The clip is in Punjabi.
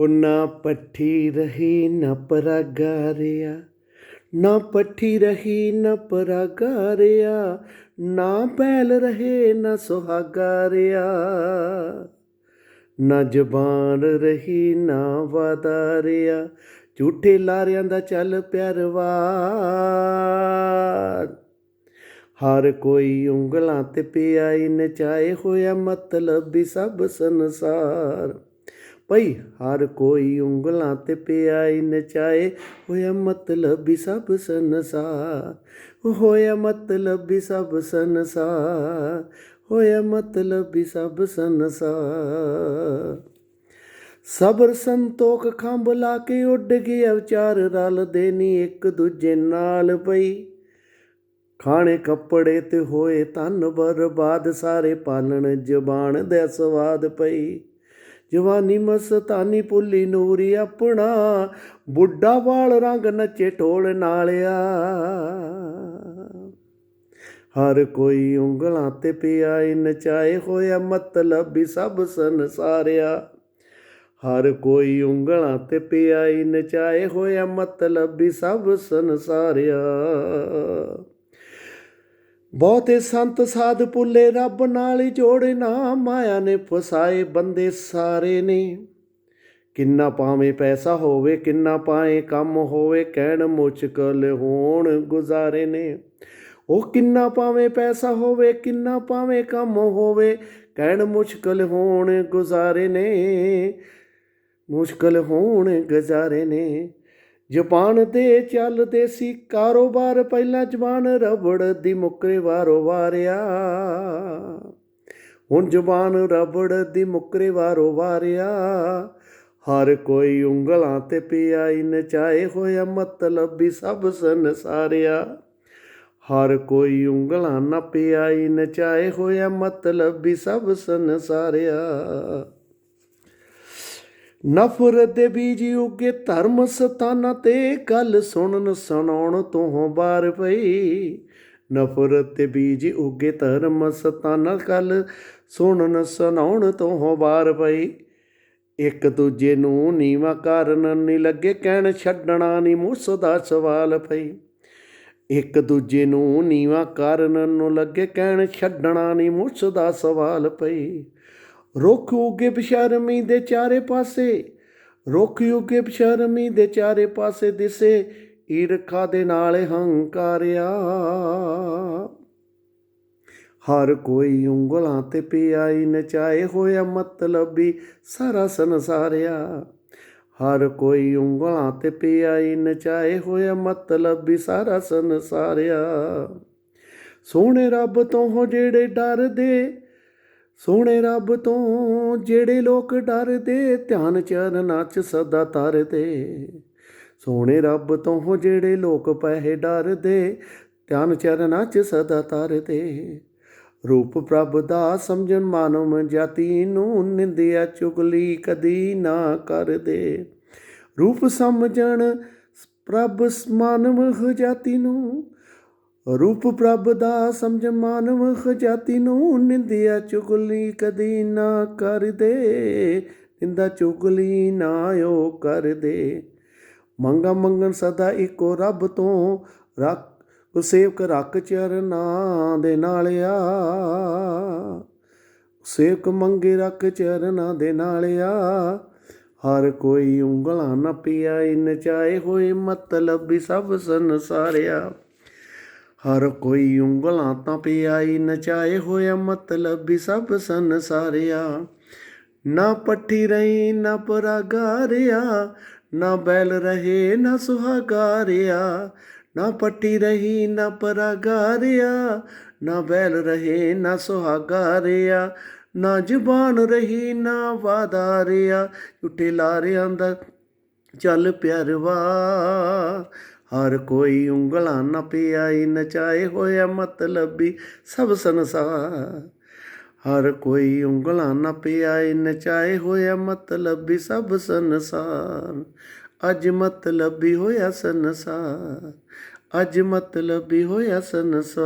ਉਹ ਨਾ ਪੱਠੀ ਰਹੀ, ਨਾ ਪਰਾਗਾਰਿਆ। ਨਾ ਪੱਠੀ ਰਹੀ, ਨਾ ਪਰਾਗਾਰਿਆ। ਨਾ ਬੈਲ ਰਹੇ, ਨਾ ਸੁਹਾਗਾਰਿਆ। ਨਾ ਜ਼ਬਾਨ ਰਹੀ, ਨਾ ਵਾਦਾਰਿਆ। ਝੂਠੇ ਲਾਰਿਆਂ ਦਾ ਚੱਲ ਪਿਆਰਵਾਰ ਹਰ ਕੋਈ ਉਂਗਲਾਂ ਤੇ ਪਿਆਈ ਨਚਾਏ ਹੋਇਆ ਮਤਲਬੀ ਸਭ ਸੰਸਾਰ। ਪਈ। ਹਰ ਕੋਈ ਉਂਗਲਾਂ ਤੇ ਪਿਆਈ ਨਚਾਏ ਹੋਇਆ ਮਤਲਬੀ ਸਭ ਸੰਸਾਰ। ਹੋਇਆ ਮਤਲਬੀ ਸਭ ਸੰਸਾਰ। ਹੋਇਆ ਮਤਲਬੀ ਸਭ ਸੰਸਾਰ। ਸਬਰ ਸੰਤੋਖ ਖੰਭ ਲਾ ਕੇ ਉੱਡ ਗਿਆ। ਵਿਚਾਰ ਰਲ ਨਹੀਂ ਇੱਕ ਦੂਜੇ ਨਾਲ ਪਈ। ਖਾਣੇ ਕੱਪੜੇ ਤੇ ਹੋਏ ਤਨ ਬਰਬਾਦ। ਸਾਰੇ ਪਾਲਣ ਜ਼ਬਾਨ ਦੇ ਸਵਾਦ ਪਈ। ਜਵਾਨੀ ਮਸਤਾਨੀ ਪੁੱਲੀ ਨੂਰੀ ਆਪਣਾ, ਬੁੱਢਾ ਵਾਲ ਰੰਗ ਨੱਚੇ ਢੋਲ ਨਾਲਿਆ। ਹਰ ਕੋਈ ਉਂਗਲਾਂ ਤੇ ਪਿਆਈ ਨਚਾਏ ਹੋਇਆ ਮਤਲਬੀ ਸਭ ਸੰਸਾਰਿਆ। ਹਰ ਕੋਈ ਉਂਗਲਾਂ ਤੇ ਪਿਆਈ ਨਚਾਏ ਹੋਇਆ ਮਤਲਬੀ ਸਭ ਸੰਸਾਰਿਆ। ਬਹੁਤੇ ਸੰਤ ਸਾਧ ਪੁੱਲੇ ਰੱਬ ਨਾਲ ਹੀ ਜੋੜੇ ਨਾ, ਮਾਇਆ ਨੇ ਫਸਾਏ ਬੰਦੇ ਸਾਰੇ ਨੇ। ਕਿੰਨਾ ਪਾਵੇਂ ਪੈਸਾ ਹੋਵੇ, ਕਿੰਨਾ ਪਾਏ ਕੰਮ ਹੋਵੇ, ਕਹਿਣ ਮੁਸ਼ਕਲ ਹੋਣ ਗੁਜ਼ਾਰੇ ਨੇ। ਉਹ ਕਿੰਨਾ ਪਾਵੇਂ ਪੈਸਾ ਹੋਵੇ, ਕਿੰਨਾ ਪਾਵੇਂ ਕੰਮ ਹੋਵੇ, ਕਹਿਣ ਮੁਸ਼ਕਲ ਹੋਣ ਗੁਜ਼ਾਰੇ ਨੇ। ਮੁਸ਼ਕਲ ਹੋਣ ਗੁਜ਼ਾਰੇ ਨੇ। ਜ਼ਬਾਨ ਦੇ ਚੱਲਦੇ ਸੀ ਕਾਰੋਬਾਰ, ਪਹਿਲਾਂ ਜਵਾਨ ਰਬੜ ਦੀ ਮੁਕਰੇ ਵਾਰੋ ਵਾਰਿਆ। ਹੁਣ ਜ਼ਬਾਨ ਰਬੜ ਦੀ ਮੁਕਰੇ ਵਾਰੋ ਵਾਰਿਆ। ਹਰ ਕੋਈ ਉਂਗਲਾਂ ਤੇ ਪਿਆਈ ਨਚਾਏ ਹੋਇਆ ਮਤਲਬ ਵੀ ਸਭ ਸੰਸਾਰਿਆ। ਹਰ ਕੋਈ ਉਂਗਲਾਂ ਨਾ ਪਿਆਈ ਨਚਾਏ ਹੋਇਆ ਮਤਲਬ ਵੀ ਸਭ ਸੰਸਾਰਿਆ। ਨਫ਼ਰਤ ਦੇ ਬੀਜ ਉਗੇ ਧਰਮ ਸਤਾਨਾ ਤੇ ਗੱਲ ਸੁਣਨ ਸੁਣਾਉਣ ਤੋਂ ਬਾਰ ਪਈ। ਨਫ਼ਰਤ ਦੇ ਬੀਜ ਉਗੇ ਧਰਮ ਸਤਾਨਾ ਗੱਲ ਸੁਣਨ ਸੁਣਾਉਣ ਤੋਂ ਬਾਰ ਪਈ। ਇੱਕ ਦੂਜੇ ਨੂੰ ਨੀਵਾ ਕਾਰਨ ਨਹੀਂ ਲੱਗੇ, ਕਹਿਣ ਛੱਡਣਾ ਨਹੀਂ ਮੁੱਸ ਦਾ ਸਵਾਲ ਪਈ। ਇੱਕ ਦੂਜੇ ਨੂੰ ਨੀਵਾ ਕਾਰਨ ਨੂੰ ਲੱਗੇ, ਕਹਿਣ ਛੱਡਣਾ ਨਹੀਂ ਮੁੱਸ ਦਾ ਸਵਾਲ ਪਈ। ਰੁੱਖ ਉਗੇ ਬਸ਼ਰਮੀ ਦੇ ਚਾਰੇ ਪਾਸੇ, ਰੁੱਖ ਉਗੇ ਬਸ਼ਰਮੀ ਦੇ ਚਾਰੇ ਪਾਸੇ ਦਿਸੇ, ਈਰਖਾ ਦੇ ਨਾਲ ਹੰਕਾਰਿਆ। ਹਰ ਕੋਈ ਉਂਗਲਾਂ ਤੇ ਪਿਆਈ ਨਚਾਏ ਹੋਇਆ ਮਤਲਬੀ ਸਾਰਾ ਸੰਸਾਰਿਆ। ਹਰ ਕੋਈ ਉਂਗਲਾਂ ਤੇ ਪਿਆਈ ਨਚਾਏ ਹੋਇਆ ਮਤਲਬੀ ਸਾਰਾ ਸੰਸਾਰਿਆ। ਸੋਹਣੇ ਰੱਬ ਤੋਂ ਹੋ ਜਿਹੜੇ ਡਰਦੇ ਸੋਹਣੇ ਰੱਬ ਤੋਂ ਜਿਹੜੇ ਲੋਕ ਡਰਦੇ, ਧਿਆਨ ਚਰਨਾਂ 'ਚ ਸਦਾ ਤਰਦੇ। ਸੋਹਣੇ ਰੱਬ ਤੋਂ ਹੋ ਜਿਹੜੇ ਲੋਕ ਪਹਿ ਡਰਦੇ, ਧਿਆਨ ਚਰਨਾਂ 'ਚ ਸਦਾ ਤਰਦੇ। ਰੂਪ ਪ੍ਰਭ ਦਾ ਸਮਝਣ ਮਾਨਵ ਜਾਤੀ ਨੂੰ ਨਿੰਦਿਆ ਚੁਗਲੀ ਕਦੀ ਨਾ ਕਰਦੇ। ਰੂਪ ਸਮਝਣ ਪ੍ਰਭ ਮਾਨਵ ਜਾਤੀ ਨੂੰ ਰੂਪ ਪ੍ਰਭ ਦਾ ਸਮਝ ਮਾਨਵ ਜਾਤੀ ਨੂੰ ਨਿੰਦਿਆ ਚੁਗਲੀ ਕਦੀ ਨਾ ਕਰਦੇ, ਨਿੰਦਾ ਚੁਗਲੀ ਨਾ ਉਹ ਕਰਦੇ। ਮੰਗਾ ਮੰਗਣ ਸਦਾ ਇੱਕੋ ਰੱਬ ਤੋਂ, ਰੱਖ ਸੇਵਕ ਰੱਖ ਚਰਨਾਂ ਦੇ ਨਾਲਿਆ ਸੇਵਕ ਮੰਗੇ ਰੱਖ ਚਰਨਾਂ ਦੇ ਨਾਲਿਆ ਹਰ ਕੋਈ ਉਂਗਲਾਂ ਨਾ ਪਿਆਈ ਨਚਾਏ ਹੋਏ ਮਤਲਬੀ ਸਭ ਸੰਸਾਰਿਆ। ਹਰ ਕੋਈ ਉਂਗਲਾਂ ਤਾਂ ਪਿਆਈ ਨਚਾਏ ਹੋਇਆ ਮਤਲਬੀ ਸਭ ਸੰਸਾਰਿਆ। ਨਾ ਪੱਠੀ ਰਹੀ ਨਾ ਪਰਾਗਾਰਿਆ, ਨਾ ਬੈਲ ਰਹੇ, ਨਾ ਸੁਹਾਗਾਰਿਆ। ਨਾ ਪੱਟੀ ਰਹੀ ਨਾ ਪਰਾਗਾਰਿਆ, ਨਾ ਬੈਲ ਰਹੇ, ਨਾ ਸੁਹਾਗਾਰਿਆ। ਨਾ ਜ਼ੁਬਾਨ ਰਹੀ, ਨਾ ਵਾਦਾਰਿਆ ਝੂਠੇ ਲਾਰਿਆਂ ਦਾ ਚੱਲ ਪਿਆਰਵਾ। ਹਰ ਕੋਈ ਉਂਗਲਾਂ ਨਾ ਪਿਆਈ ਨਚਾਏ ਹੋਇਆ ਮਤਲਬੀ ਸਭ ਸੰਸਾਰ। ਹਰ ਕੋਈ ਉਂਗਲਾਂ ਨਾ ਪਿਆਈ ਨਚਾਏ ਹੋਇਆ ਮਤਲਬੀ ਸਭ ਸੰਸਾਰ। ਅੱਜ ਮਤਲਬੀ ਹੋਇਆ ਸੰਸਾਰ, ਅੱਜ ਮਤਲਬੀ ਹੋਇਆ ਸੰਸਾਰ।